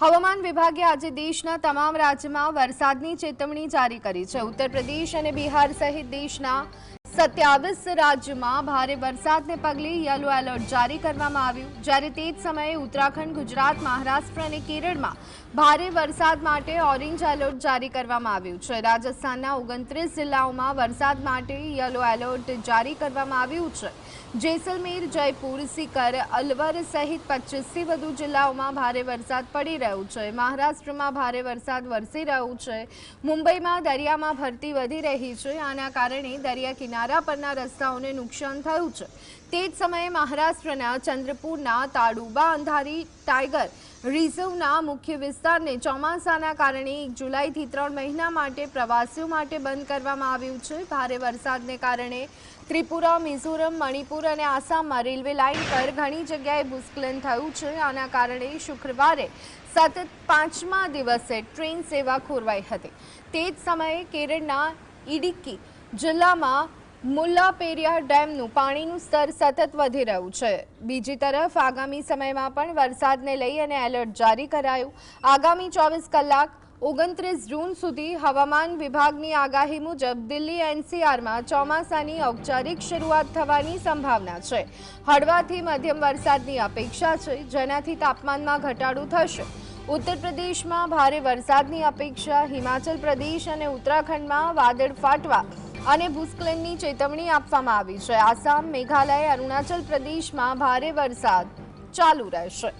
હવામાન વિભાગે આજે દેશના તમામ રાજ્યમાં વરસાદની ચેતવણી જારી કરી છે. ઉત્તર પ્રદેશ અને બિહાર સહિત દેશના સત્યાવીસ રાજ્યમાં ભારે વરસાદને પગલે યલો એલર્ટ જારી કરવામાં આવ્યું. જ્યારે તે જ સમયે ઉત્તરાખંડ, ગુજરાત, મહારાષ્ટ્ર અને કેરળમાં ભારે વરસાદ માટે ઓરેન્જ એલર્ટ જારી કરવામાં આવ્યું છે. રાજસ્થાનના ઓગણત્રીસ જિલ્લાઓમાં વરસાદ માટે યલો એલર્ટ જારી કરવામાં આવ્યું છે. જેસલમેર, જયપુર સિકર અલવર સહિત પચીસથી વધુ જિલ્લાઓમાં ભારે વરસાદ પડી રહ્યો છે. મહારાષ્ટ્રમાં ભારે વરસાદ વરસી રહ્યો છે. મુંબઈમાં દરિયામાં ભરતી વધી રહી છે. આના કારણે દરિયા કિનારા પરના રસ્તાઓને નુકસાન થયું છે. તે જ સમયે મહારાષ્ટ્રના ચંદ્રપુરના તાડુબા અંધારી ટાઈગર રિઝર્વના મુખ્ય વિસ્તારને ચોમાસાના કારણે એક જુલાઈથી ત્રણ મહિના માટે પ્રવાસીઓ માટે બંધ કરવામાં આવ્યું છે. ભારે વરસાદને કારણે ત્રિપુરા, મિઝોરમ, મણિપુર અને આસામમાં રેલવે લાઇન પર ઘણી જગ્યાએ ભૂસ્ખલન થયું છે. આના કારણે શુક્રવારે સતત પાંચમા દિવસે ટ્રેન સેવા ખોરવાઈ હતી. તે જ સમયે કેરળના ઇડિક્કી જિલ્લામાં મુલ્લાપેરિયા ડેમનું પાણીનું સ્તર સતત વધી રહ્યું છે. બીજી તરફ, આગામી સમયમાં પણ વરસાદને લઈ અને એલર્ટ જારી કરાયું. આગામી ચોવીસ કલાક, ઓગણત્રીસ જૂન સુધી હવામાન વિભાગની આગાહી મુજબ દિલ્હી એનસીઆરમાં ચોમાસાની ઔપચારિક શરૂઆત થવાની સંભાવના છે. હળવાથી મધ્યમ વરસાદની અપેક્ષા છે, જેનાથી તાપમાનમાં ઘટાડો થશે. ઉત્તર પ્રદેશમાં ભારે વરસાદની અપેક્ષા, હિમાચલ પ્રદેશ અને ઉત્તરાખંડમાં વાદળ ફાટવા અને ભૂસ્ખલનની ચેતવણી આપવામાં આવી છે. આસામ મેઘાલય અરુણાચલ પ્રદેશમાં ભારે વરસાદ ચાલુ રહેશે.